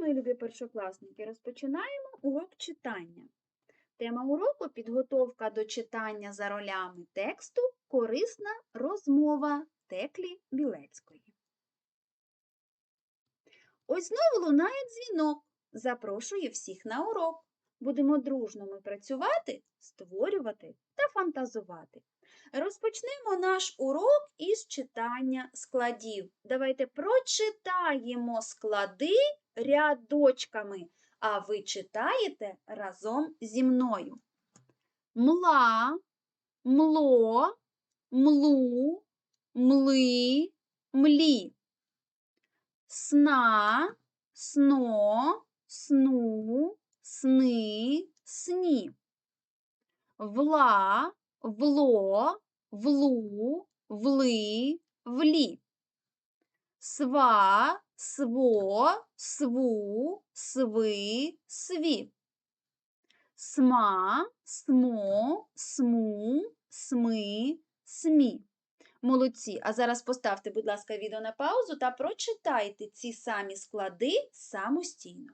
мої любі першокласники, розпочинаємо урок читання. Тема уроку підготовка до читання за ролями тексту Корисна розмова Теклі Білецької. Ось знову лунає дзвінок. Запрошую всіх на урок. Будемо дружно ми працювати, створювати та фантазувати. Розпочнемо наш урок із читання складів. Давайте прочитаємо склади рядочками, а ви читаєте разом зі мною. Мла, мло, млу, мли, млі. Сна, сно, сну, сни, сні. Вла, вло, влу, вли, влі. Сва, сво, сву, сви, сві. Сма, смо, сму, сми, смі. Молодці. А зараз поставте, будь ласка, відео на паузу та прочитайте ці самі склади самостійно.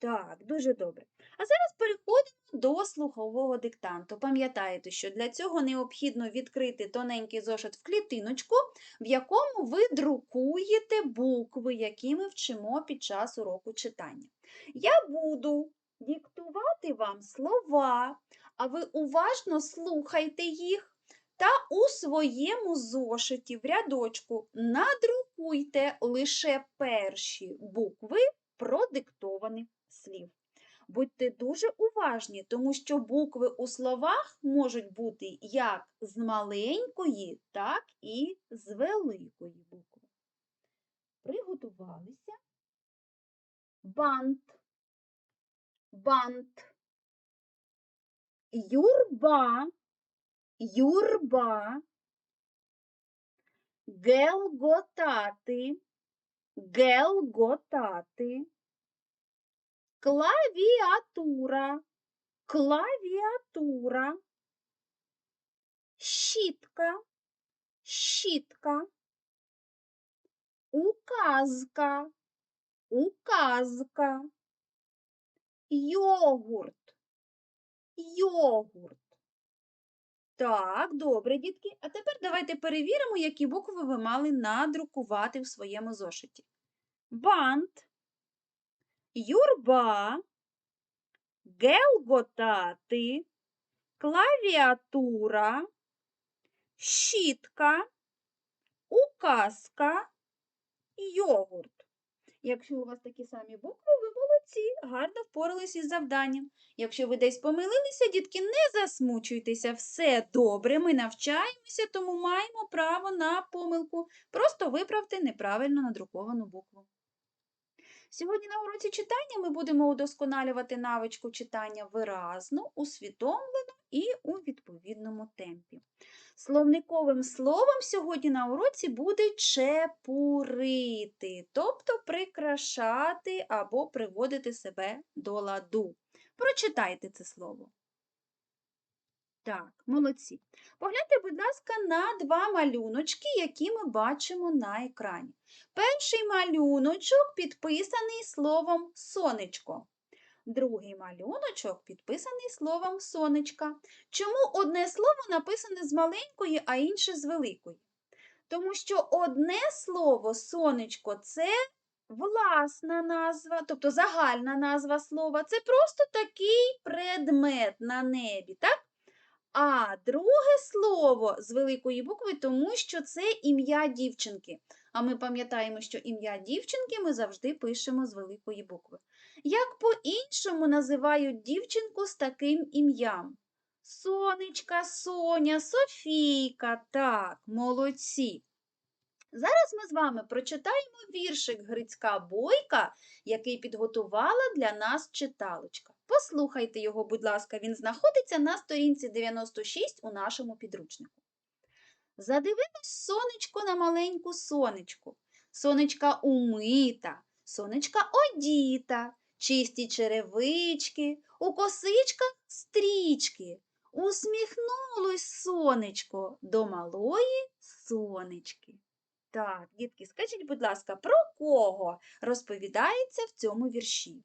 Так, дуже добре. А зараз переходимо до слухового диктанту. Пам'ятаєте, що для цього необхідно відкрити тоненький зошит в клітиночку, в якому ви друкуєте букви, які ми вчимо під час уроку читання. Я буду диктувати вам слова, а ви уважно слухайте їх та у своєму зошиті в рядочку надрукуйте лише перші букви продиктованих слів. Будьте дуже уважні, тому що букви у словах можуть бути як з маленької, так і з великої букви. Приготувалися. Бант, бант, юрба, юрба, гелготати, гелготати, клавіатура, клавіатура, щітка, щітка, указка, указка, йогурт, йогурт. Так, добре, дітки. А тепер давайте перевіримо, які букви ви мали надрукувати в своєму зошиті. Бант, юрба, гелготати, клавіатура, щітка, указка, йогурт. Якщо у вас такі самі букви, ви молодці, гарно впоралися із завданням. Якщо ви десь помилилися, дітки, не засмучуйтеся, все добре, ми навчаємося, тому маємо право на помилку. Просто виправте неправильно надруковану букву. Сьогодні на уроці читання ми будемо удосконалювати навичку читання виразно, усвідомлено і у відповідному темпі. Словниковим словом сьогодні на уроці буде чепурити, тобто прикрашати або приводити себе до ладу. Прочитайте це слово. Так, молодці. Погляньте, будь ласка, на два малюночки, які ми бачимо на екрані. Перший малюночок підписаний словом сонечко. Другий малюночок підписаний словом сонечка. Чому одне слово написане з маленької, а інше з великої? Тому що одне слово сонечко це власна назва, тобто загальна назва слова. Це просто такий предмет на небі. так? А друге слово з великої букви, тому що це ім'я дівчинки. А ми пам'ятаємо, що ім'я дівчинки ми завжди пишемо з великої букви. Як по-іншому називають дівчинку з таким ім'ям? Сонечка, Соня, Софійка. Так, молодці. Зараз ми з вами прочитаємо віршик Грицька Бойка, який підготувала для нас читалочка. Послухайте його, будь ласка, він знаходиться на сторінці 96 у нашому підручнику. Задивилось сонечко на маленьку сонечку. Сонечка умита, сонечка одіта, чисті черевички, у косичках стрічки. Усміхнулось сонечко до малої сонечки. Так, дітки, скажіть, будь ласка, про кого розповідається в цьому вірші?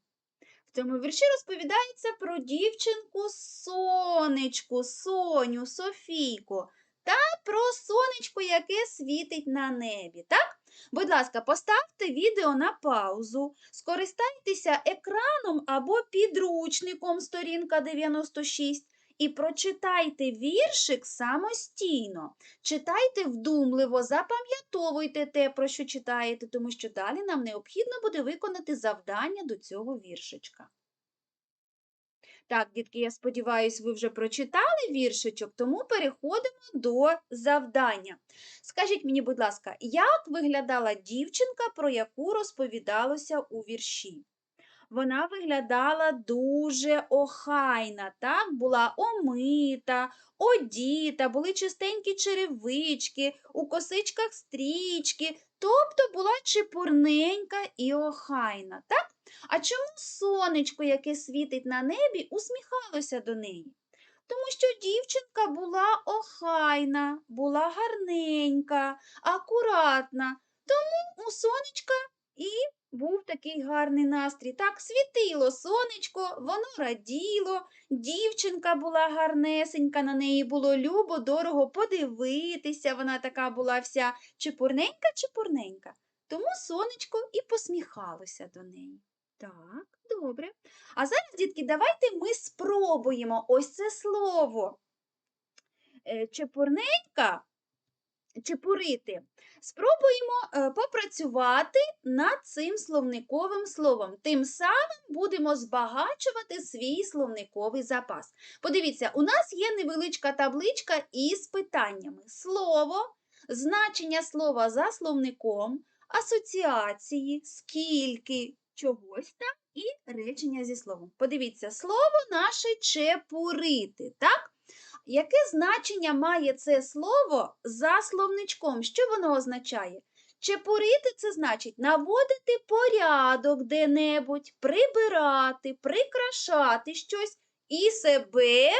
Цьому вірші розповідається про дівчинку сонечку, Соню, Софійку та про сонечко, яке світить на небі. Так? Будь ласка, поставте відео на паузу, скористайтеся екраном або підручником сторінка 96 і прочитайте віршик самостійно. Читайте вдумливо, запам'ятовуйте те, про що читаєте, тому що далі нам необхідно буде виконати завдання до цього віршичка. Так, дітки, я сподіваюся, ви вже прочитали віршичок, тому переходимо до завдання. Скажіть мені, будь ласка, як виглядала дівчинка, про яку розповідалося у вірші? Вона виглядала дуже охайна, так? Була омита, одіта, були чистенькі черевички, у косичках стрічки, тобто була чепурненька і охайна, так? А чому сонечко, яке світить на небі, усміхалося до неї? Тому що дівчинка була охайна, була гарненька, акуратна, тому у сонечка і був такий гарний настрій. Так світило сонечко, воно раділо, дівчинка була гарнесенька, на неї було любо, дорого подивитися. Вона така була вся чепурненька-чепурненька. Тому сонечко і посміхалося до неї. Так, добре. А зараз, дітки, давайте ми спробуємо ось це слово. Е, Чепурненька, чепурити. Спробуємо е, попрацювати над цим словниковим словом. Тим самим будемо збагачувати свій словниковий запас. Подивіться, у нас є невеличка табличка із питаннями. Слово, значення слова за словником, асоціації, скільки, чогось там і речення зі словом. Подивіться, слово наше чепурити, так? Яке значення має це слово за словничком? Що воно означає? Чепурити це значить наводити порядок де-небудь, прибирати, прикрашати щось і себе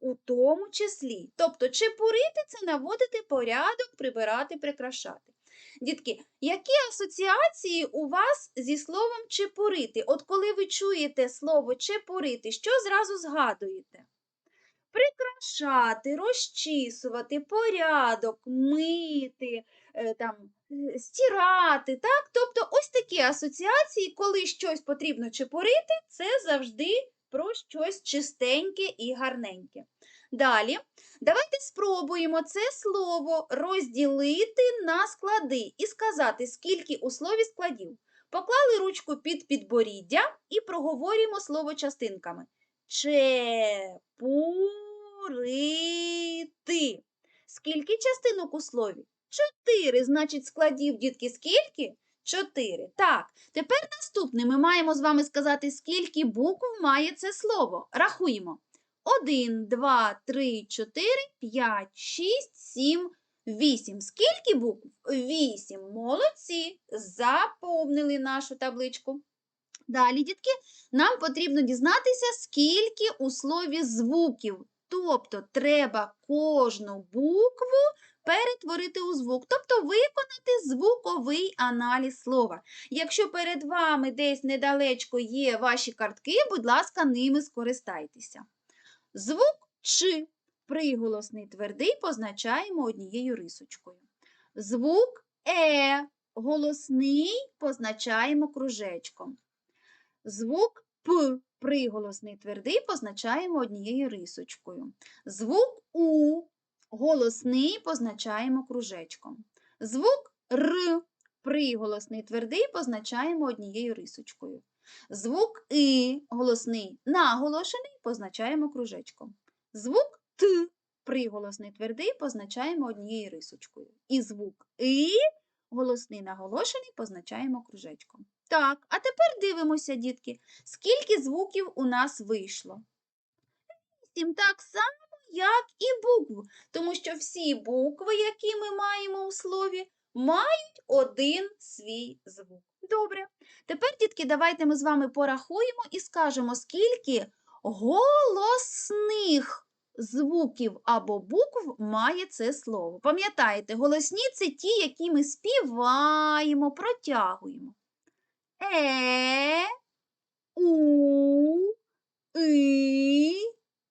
у тому числі. Тобто чепурити це наводити порядок, прибирати, прикрашати. Дітки, які асоціації у вас зі словом чепурити? От коли ви чуєте слово чепурити, що зразу згадуєте? Прикрашати, розчісувати, порядок, мити, е, там, е, стирати. Так? Тобто ось такі асоціації, коли щось потрібно чепурити, це завжди про щось чистеньке і гарненьке. Далі, давайте спробуємо це слово розділити на склади і сказати, скільки у слові складів. Поклали ручку під підборіддя і проговорюємо слово частинками. Чепурити. Скільки частинок у слові? Чотири. Значить, складів, дітки, скільки? Чотири. Так, тепер наступне ми маємо з вами сказати, скільки букв має це слово. Рахуємо. Один, два, три, чотири, п'ять, шість, сім, вісім. Скільки букв? Вісім. Молодці. Заповнили нашу табличку. Далі, дітки, нам потрібно дізнатися, скільки у слові звуків. Тобто треба кожну букву перетворити у звук, тобто виконати звуковий аналіз слова. Якщо перед вами десь недалечко є ваші картки, будь ласка, ними скористайтеся. Звук Ч приголосний твердий позначаємо однією рисочкою. Звук Е голосний позначаємо кружечком. Звук П приголосний твердий позначаємо однією рисочкою. Звук У голосний позначаємо кружечком. Звук Р приголосний твердий позначаємо однією рисочкою. Звук И голосний наголошений позначаємо кружечком. Звук Т приголосний твердий позначаємо однією рисочкою. І звук И голосний наголошений позначаємо кружечком. Так, а тепер дивимося, дітки, скільки звуків у нас вийшло. Вісім так само, як і букв, тому що всі букви, які ми маємо у слові, мають один свій звук. Добре. Тепер, дітки, давайте ми з вами порахуємо і скажемо, скільки голосних звуків або букв має це слово? Пам'ятаєте, голосні це ті, які ми співаємо, протягуємо. Е, у, и,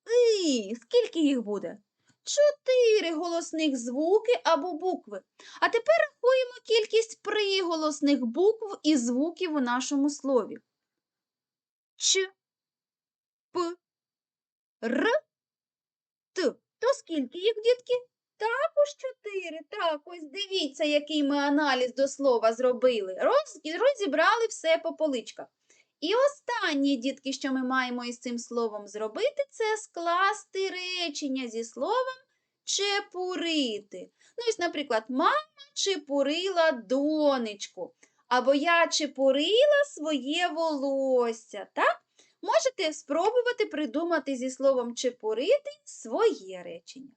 и. Скільки їх буде? Чотири голосних звуки або букви. А тепер рахуємо кількість приголосних букв і звуків у нашому слові. Ч, П, Р, Т. То скільки їх, дітки? Також чотири. Так, ось дивіться, який ми аналіз до слова зробили. Роз... Розібрали все по поличках. І останнє, дітки, що ми маємо із цим словом зробити, це скласти речення зі словом чепурити. Ну, ось, наприклад, мама чепурила донечку. Або я чепурила своє волосся. Так? Можете спробувати придумати зі словом чепурити своє речення.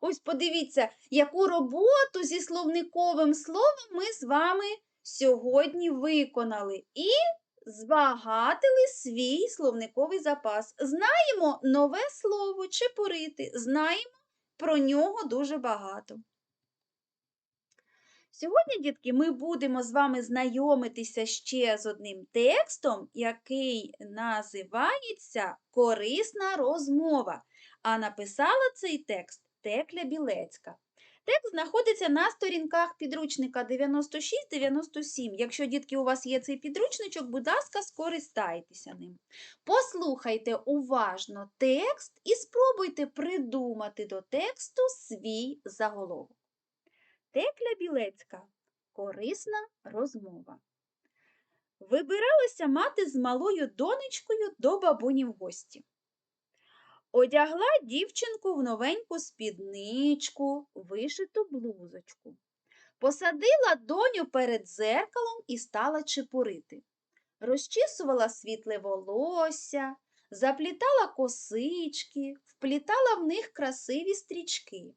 Ось подивіться, яку роботу зі словниковим словом ми з вами сьогодні виконали. І збагатили свій словниковий запас. Знаємо нове слово чепурити, знаємо про нього дуже багато. Сьогодні, дітки, ми будемо з вами знайомитися ще з одним текстом, який називається Корисна розмова. А написала цей текст Текля Білецька. Текст знаходиться на сторінках підручника 96-97. Якщо, дітки, у вас є цей підручничок, будь ласка, скористайтеся ним. Послухайте уважно текст і спробуйте придумати до тексту свій заголовок. Текля Білецька. Корисна розмова. Вибиралася мати з малою донечкою до бабуні в гості. Одягла дівчинку в новеньку спідничку, вишиту блузочку. Посадила доню перед дзеркалом і стала чепурити. Розчісувала світле волосся, заплітала косички, вплітала в них красиві стрічки.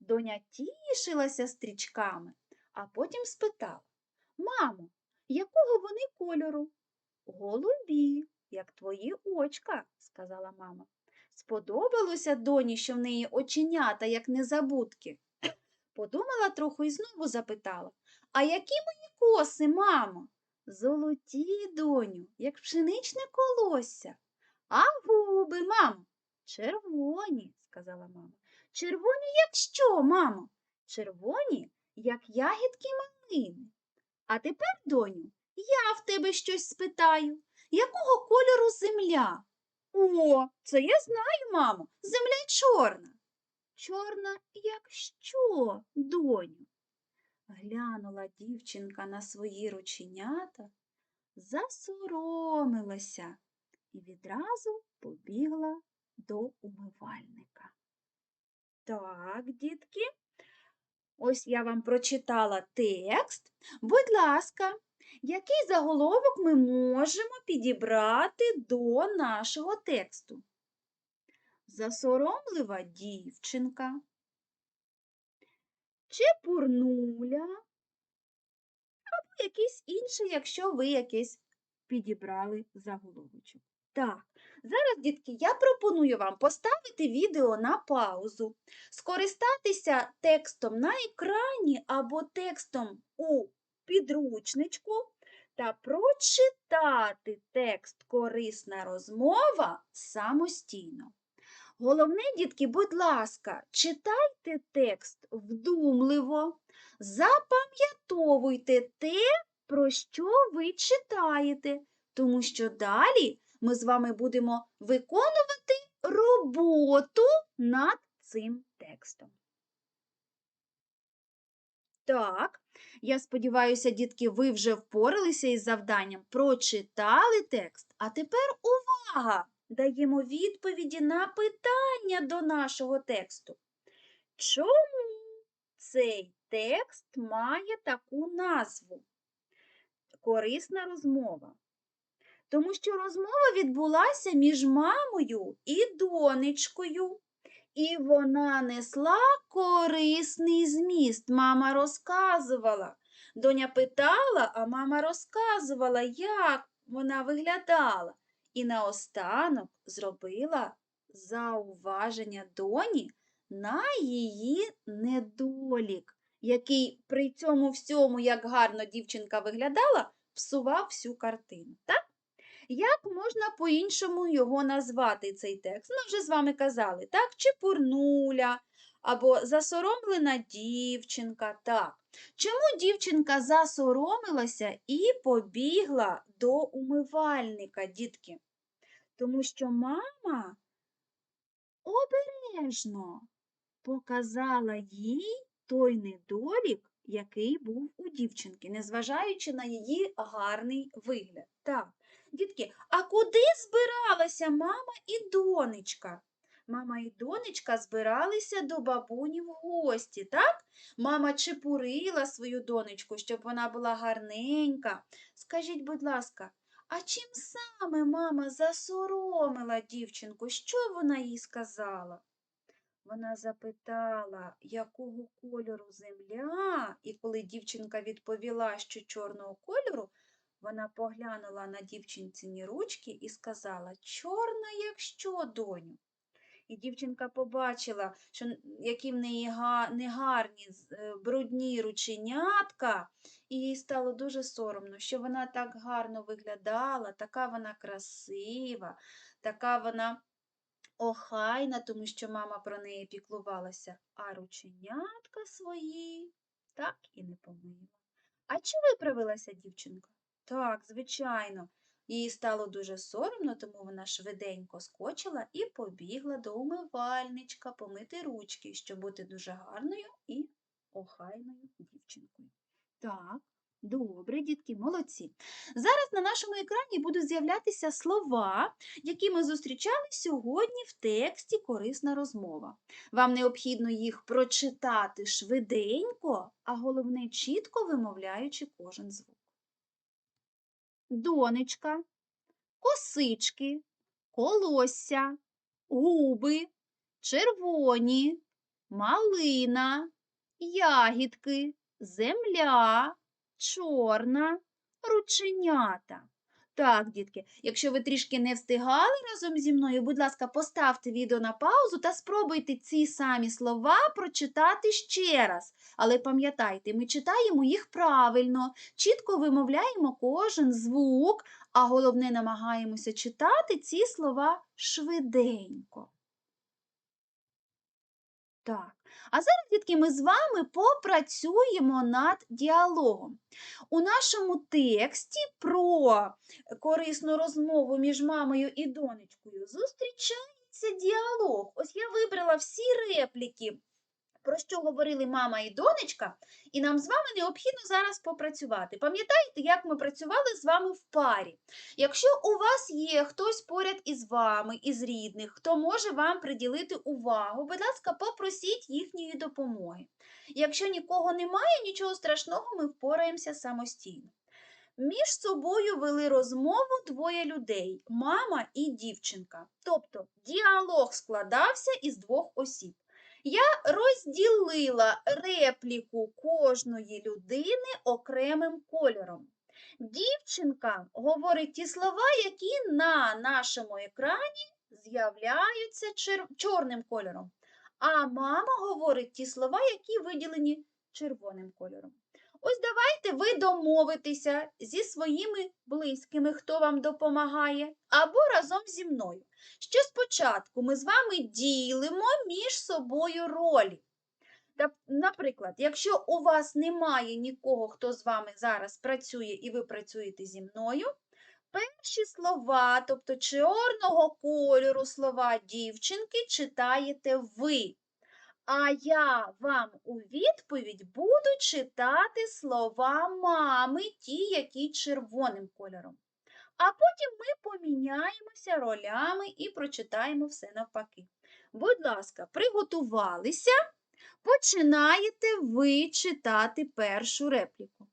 Доня тішилася стрічками, а потім спитала Мамо, якого вони кольору? Голубі, як твої очка, сказала мама. Сподобалося доні, що в неї оченята, як незабудки. Подумала трохи і знову запитала А які мої коси, мамо? Золоті, доню, як пшеничне колосся. А губи, мамо? Червоні, сказала мама. Червоні, як що, мамо? Червоні, як ягідки малини. А тепер, доню, я в тебе щось спитаю. Якого кольору земля? О, це я знаю, мамо. Земля чорна. Чорна, як що, доню? Глянула дівчинка на свої рученята, засоромилася і відразу побігла до умивальника. Так, дітки, ось я вам прочитала текст. Будь ласка, який заголовок ми можемо підібрати до нашого тексту? Засоромлива дівчинка, чепурнуля, або якийсь інший, якщо ви якийсь підібрали заголовочок. Так, зараз, дітки, я пропоную вам поставити відео на паузу, скористатися текстом на екрані або текстом у підручничку та прочитати текст Корисна розмова самостійно. Головне, дітки, будь ласка, читайте текст вдумливо, запам'ятовуйте те, про що ви читаєте, тому що далі ми з вами будемо виконувати роботу над цим текстом. Так, я сподіваюся, дітки, ви вже впоралися із завданням, прочитали текст, а тепер увага! Даємо відповіді на питання до нашого тексту. Чому цей текст має таку назву? Корисна розмова. Тому що розмова відбулася між мамою і донечкою. І вона несла корисний зміст. Мама розказувала. Доня питала, а мама розказувала, як вона виглядала. І наостанок зробила зауваження доні на її недолік, який при цьому всьому, як гарно дівчинка виглядала, псував всю картину. Так? Як можна по-іншому його назвати, цей текст? Ми вже з вами казали, так? Чепурнуля або засоромлена дівчинка. Так. Чому дівчинка засоромилася і побігла до умивальника, дітки? Тому що мама обережно показала їй той недолік, який був у дівчинки, незважаючи на її гарний вигляд. Так, дітки, а куди збиралася мама і донечка? Мама і донечка збиралися до бабуні в гості, так? Мама чепурила свою донечку, щоб вона була гарненька. Скажіть, будь ласка, а чим саме мама засоромила дівчинку? Що вона їй сказала? Вона запитала, якого кольору земля, і коли дівчинка відповіла, що чорного кольору, вона поглянула на дівчинцині ручки і сказала Чорна, як що, доню? І дівчинка побачила, що які в неї негарні, е, брудні рученятка, і їй стало дуже соромно, що вона так гарно виглядала, така вона красива, така вона охайна, тому що мама про неї піклувалася, а рученятка свої так і не помила. А чи виправилася дівчинка? Так, звичайно. Їй стало дуже соромно, тому вона швиденько скочила і побігла до умивальничка помити ручки, щоб бути дуже гарною і охайною дівчинкою. Так, добре, дітки, молодці. Зараз на нашому екрані будуть з'являтися слова, які ми зустрічали сьогодні в тексті Корисна розмова. Вам необхідно їх прочитати швиденько, а головне чітко вимовляючи кожен звук. Донечка, косички, колосся, губи, червоні, малина, ягідки, земля, чорна, рученята. Так, дітки, якщо ви трішки не встигали разом зі мною, будь ласка, поставте відео на паузу та спробуйте ці самі слова прочитати ще раз. Але пам'ятайте, ми читаємо їх правильно, чітко вимовляємо кожен звук, а головне намагаємося читати ці слова швиденько. Так, а зараз, дітки, ми з вами попрацюємо над діалогом. У нашому тексті про корисну розмову між мамою і донечкою зустрічається діалог. Ось я вибрала всі репліки, про що говорили мама і донечка, і нам з вами необхідно зараз попрацювати. Пам'ятаєте, як ми працювали з вами в парі? Якщо у вас є хтось поряд із вами, із рідних, хто може вам приділити увагу, будь ласка, попросіть їхньої допомоги. Якщо нікого немає, нічого страшного, ми впораємося самостійно. Між собою вели розмову двоє людей мама і дівчинка. Тобто діалог складався із двох осіб. Я розділила репліку кожної людини окремим кольором. Дівчинка говорить ті слова, які на нашому екрані з'являються чер- чорним кольором. А мама говорить ті слова, які виділені червоним кольором. Ось давайте ви домовитеся зі своїми близькими, хто вам допомагає, або разом зі мною. Що спочатку ми з вами ділимо між собою ролі. Наприклад, якщо у вас немає нікого, хто з вами зараз працює і ви працюєте зі мною, перші слова, тобто чорного кольору слова дівчинки, читаєте ви. А я вам у відповідь буду читати слова мами, ті, які червоним кольором. А потім ми поміняємося ролями і прочитаємо все навпаки. Будь ласка, приготувалися. Починаєте ви читати першу репліку.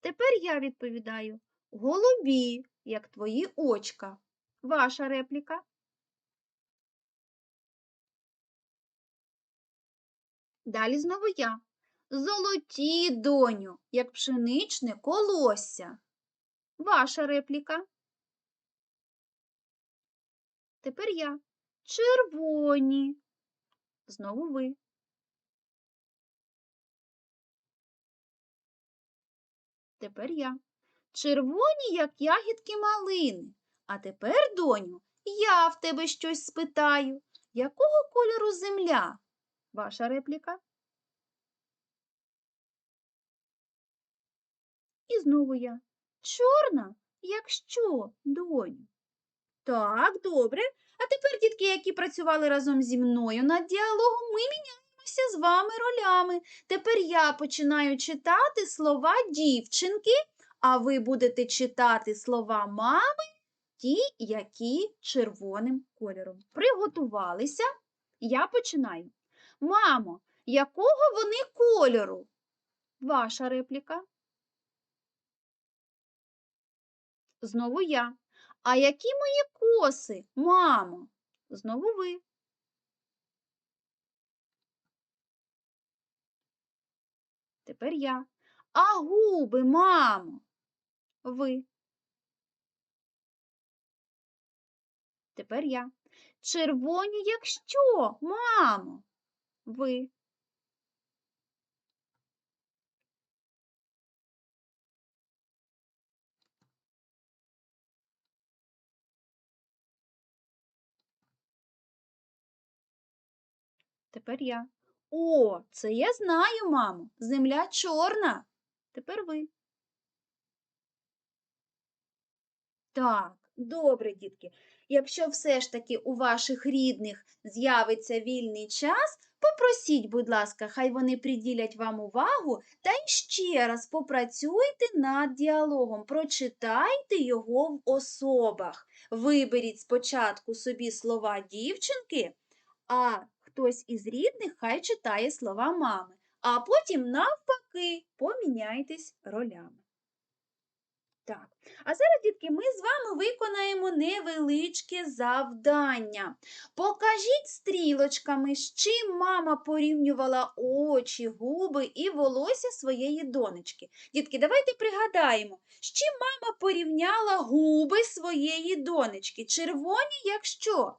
Тепер я відповідаю: голубі, як твої очка. Ваша репліка. Далі знову я. Золоті, доню, як пшеничне колосся. Ваша репліка. Тепер я. Червоні. Знову ви. Тепер я. Червоні, як ягідки малини. А тепер, доню, я в тебе щось спитаю. Якого кольору земля? Ваша репліка. І знову я. Чорна? Як що, доню? Так, добре. А тепер, дітки, які працювали разом зі мною над діалогом, ми міняємося з вами ролями. Тепер я починаю читати слова дівчинки, а ви будете читати слова мами, ті, які червоним кольором. Приготувалися. Я починаю. Мамо, якого вони кольору? Ваша репліка. Знову я. А які мої коси, мамо? Знову ви. Тепер я. А губи, мамо? Ви. Тепер я. Червоні, як що, мамо? Ви. Тепер я. О, це я знаю, мамо. Земля чорна. Тепер ви. Так, добре, дітки. Якщо все ж таки у ваших рідних з'явиться вільний час, попросіть, будь ласка, хай вони приділять вам увагу та й ще раз попрацюйте над діалогом, прочитайте його в особах. Виберіть спочатку собі слова дівчинки, а хтось із рідних хай читає слова мами, а потім навпаки поміняйтесь ролями. Так, а зараз, дітки, ми з вами виконаємо невеличке завдання. Покажіть стрілочками, з чим мама порівнювала очі, губи і волосся своєї донечки. Дітки, давайте пригадаємо, з чим мама порівняла губи своєї донечки. Червоні, як що?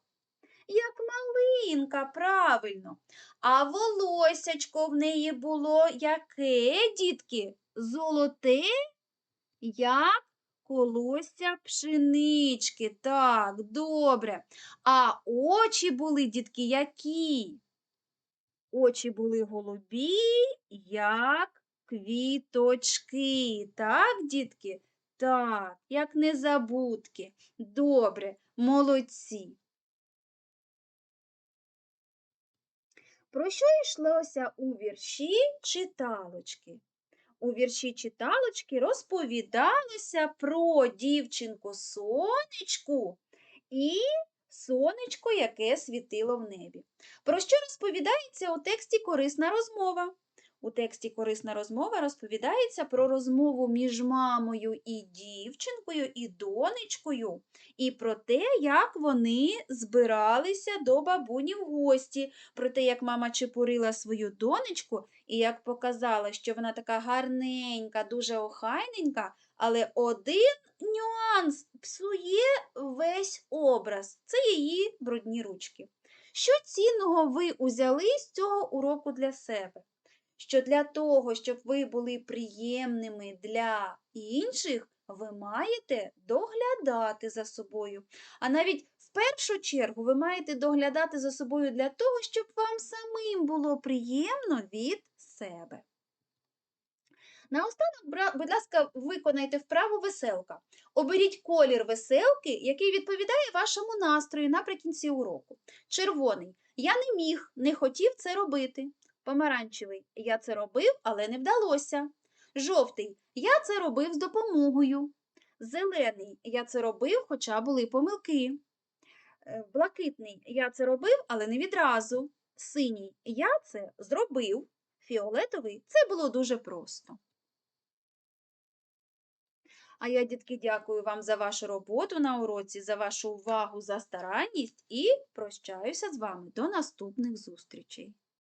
Як малинка, правильно. А волосячко в неї було яке, дітки? Золоте? Як колосся пшенички. Так, добре. А очі були, дітки, які? Очі були голубі, як квіточки. Так, дітки? Так, як незабудки. Добре, молодці. Про що йшлося у вірші читалочки? У вірші читалочки розповідалося про дівчинку сонечку і сонечко, яке світило в небі. Про що розповідається у тексті корисна розмова? У тексті корисна розмова розповідається про розмову між мамою і дівчинкою, і донечкою, і про те, як вони збиралися до бабуні в гості, про те, як мама чепурила свою донечку, і як показала, що вона така гарненька, дуже охайненька, але один нюанс псує весь образ це її брудні ручки. Що цінного ви узяли з цього уроку для себе? Що для того, щоб ви були приємними для інших, ви маєте доглядати за собою. А навіть в першу чергу ви маєте доглядати за собою для того, щоб вам самим було приємно від себе. Наостанок, будь ласка, виконайте вправу веселка. Оберіть колір веселки, який відповідає вашому настрою наприкінці уроку. Червоний. Я не міг, не хотів це робити. Помаранчевий я це робив, але не вдалося. Жовтий я це робив з допомогою. Зелений я це робив, хоча були помилки. Е, блакитний я це робив, але не відразу. Синій я це зробив. Фіолетовий це було дуже просто. А я, дітки, дякую вам за вашу роботу на уроці, за вашу увагу, за старанність і прощаюся з вами до наступних зустрічей.